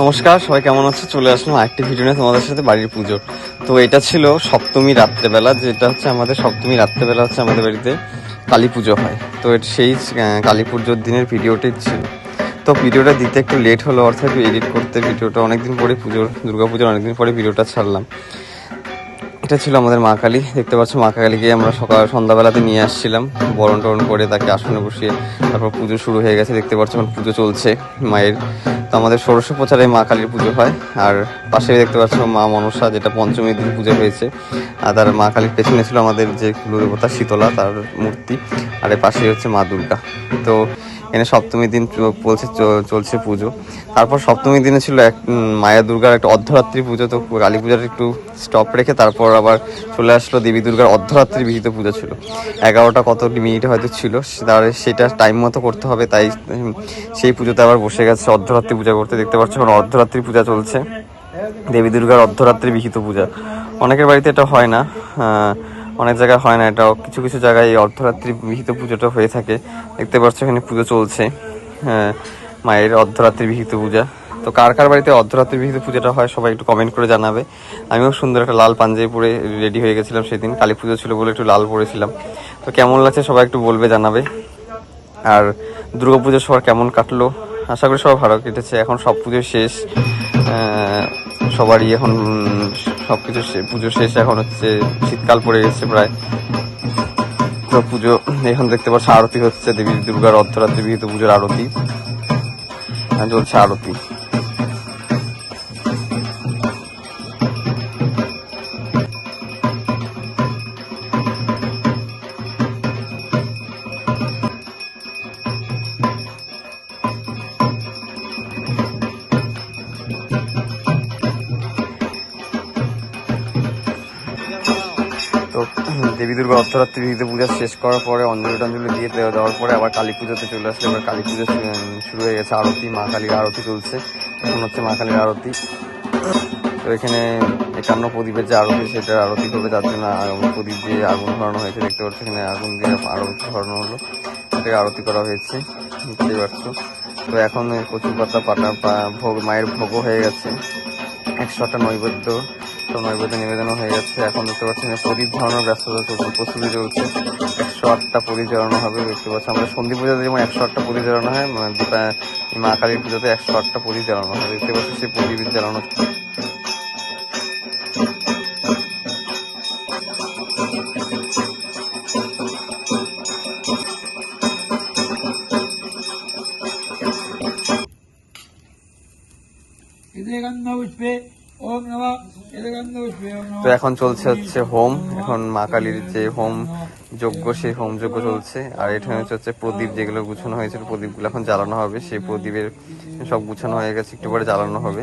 নমস্কার, সবাই কেমন আছে? চলে আসলাম আরেকটি ভিডিও নিয়ে তোমাদের সাথে বাড়ির পুজোর তো এটা ছিল সপ্তমী রাত্রেবেলা, যেটা হচ্ছে আমাদের সপ্তমী রাত্রেবেলা হচ্ছে আমাদের বাড়িতে কালী পুজো হয়। তো এটা সেই কালী পুজোর দিনের ভিডিওটি ছিল। তো ভিডিওটা দিতে একটু লেট হলো, অর্থাৎ এডিট করতে ভিডিওটা অনেকদিন পরে পুজোর দুর্গা পুজোর অনেকদিন পরে ভিডিওটা ছাড়লাম। এটা ছিল আমাদের মা কালী। দেখতে পাচ্ছ মা কালীকে আমরা সকাল সন্ধ্যাবেলাতে নিয়ে আসছিলাম। বরণ টরণ করে তাকে আসনে বসিয়ে তারপর পুজো শুরু হয়ে গেছে। দেখতে পাচ্ছ এখন পুজো চলছে মায়ের। তো আমাদের ষোড়শ প্রচারে মা কালীর পুজো হয়। আর পাশে দেখতে পাচ্ছ মা মনসা, যেটা পঞ্চমীর দিন পুজো হয়েছে। আর তার মা কালীর পেছনে ছিল আমাদের যে কুলদেবতা শীতলা, তার মূর্তি। আর এর পাশে হচ্ছে মা দুর্গা। তো এখানে সপ্তমীর দিন চ- বলছে চলছে পুজো। তারপর সপ্তমীর দিনে ছিল এক মায়া দুর্গার একটা অর্ধরাত্রি পুজো, তো কালী পূজার একটু স্টপ রেখে তারপর আবার চলে আসলো দেবী দুর্গার অর্ধরাত্রি বিহিত পুজো ছিল। এগারোটা কত মিনিট হয়তো ছিল তার, সেটা টাইম মতো করতে হবে, তাই সেই পুজোতে আবার বসে গেছে অর্ধরাত্রি পূজা করতে। দেখতে পাচ্ছ এখন অর্ধরাত্রি পূজা চলছে, দেবী দুর্গার অর্ধরাত্রি বিহিত পূজা। অনেকের বাড়িতে এটা হয় না অনেক জায়গায় হয় না এটা কিছু কিছু জায়গায় এই অর্ধরাত্রি বিহিত পুজোটা হয়ে থাকে। দেখতে পাচ্ছ এখানে পুজো চলছে। হ্যাঁ, মায়ের অর্ধরাত্রি বিহিত পূজা। তো কার কার বাড়িতে অর্ধরাত্রি বিহিত পূজাটা হয় সবাই একটু কমেন্ট করে জানাবে। আমিও সুন্দর একটা লাল পাঞ্জাবি পরে রেডি হয়ে গেছিলাম সেদিন। কালী পুজো ছিল বলে একটু লাল পরেছিলাম। তো কেমন লাগছে সবাই একটু বলবে জানাবে। আর দুর্গা দুর্গাপুজো সবার কেমন কাটলো? আশা করি সবার ভালো কেটেছে। এখন সব পুজো শেষ। সবারই এখন সব কিছু পুজো শেষ, এখন হচ্ছে শীতকাল পড়ে গেছে প্রায়। তো পুজো, এখন দেখতে পাচ্ছ, আরতি হচ্ছে, দেবী দুর্গার অর্ধরাত্রি বিহিত পুজোর আরতি। চলছে আরতি। তো দেবী দুর্গা অর্ধরাত্রি বিহিত পূজা শেষ করার পরে অঞ্জলি টঞ্জলি দিয়ে দেওয়া দেওয়ার পরে আবার কালী পুজোতে চলে আসলে এবার কালী পুজো শুরু হয়ে গেছে আরতি, মা কালীর আরতি চলছে। এখন হচ্ছে মা কালীর আরতি। তো এখানে একান্ন প্রদীপের যে আরতি, সেটা আরতি করবে। যার জন্য প্রদীপ দিয়ে আগুন ধরানো হয়েছে। দেখতে পাচ্ছ এখানে আগুন দিয়ে আরতি ধরানো হলো। সেটাকে আরতি করা হয়েছে। দেখতে পাচ্ছ তো এখন কচু পাতা পাটা ভোগ, মায়ের ভোগও হয়ে গেছে। একশো আটটা নৈবেদ্য তো নৈবেদ্য নিবেদনও হয়ে যাচ্ছে এখন দেখতে পাচ্ছি প্রদীপ ধারণার ব্যস্ততা চলছে প্রস্তুতি চলছে। একশো আটটা প্রদীপ জ্বালানো হবে, দেখতে পাচ্ছি আমরা সন্দীপ পুজোতে যেমন একশো আটটা প্রদীপ জ্বালানো হয় মানে দীপা, মা কালীর পুজোতে একশো আটটা প্রদীপ জ্বালানো হয়। দেখতে পাচ্ছি সেই প্রদীপ জ্বালানো তো এখন চলছে হচ্ছে হোম এখন মা কালীর যে হোম যজ্ঞ সেই হোম যজ্ঞ চলছে। আর এখানে হচ্ছে হচ্ছে প্রদীপ যেগুলো গুছানো হয়েছিল প্রদীপগুলো এখন জ্বালানো হবে। সেই প্রদীপের সব গুছানো হয়ে গেছে একটু পরে জ্বালানো হবে।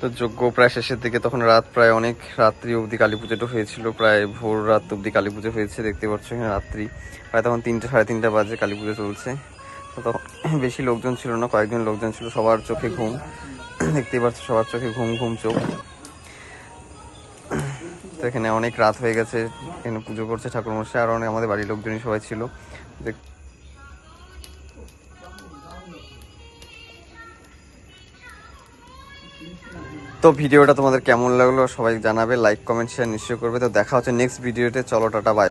তো যজ্ঞ প্রায় শেষের দিকে, তখন রাত প্রায় অনেক, রাত্রি অবধি কালী পুজোটা হয়েছিল, প্রায় ভোর রাত অবধি কালী পুজো হয়েছে, দেখতে পাচ্ছ এখানে রাত্রি। প্রায় তখন তিনটে, সাড়ে তিনটা বাজে কালী পুজো চলছে। তো তখন বেশি লোকজন ছিল না, কয়েকজন লোকজন ছিল, সবার চোখে ঘুম। দেখতেই পাচ্ছ সবার চোখে ঘুম ঘুম চোখ। এখানে অনেক রাত হয়ে গেছে, এখানে পুজো করছে ঠাকুর মশাই আর অনেক আমাদের বাড়ির লোকজনই সবাই ছিল। তো ভিডিওটা তোমাদের কেমন লাগল সবাই জানাবে লাইক কমেন্ট শেয়ার নিশ্চয় করবে। তো দেখা হচ্ছে নেক্সট ভিডিওতে চলো, টাটা বাই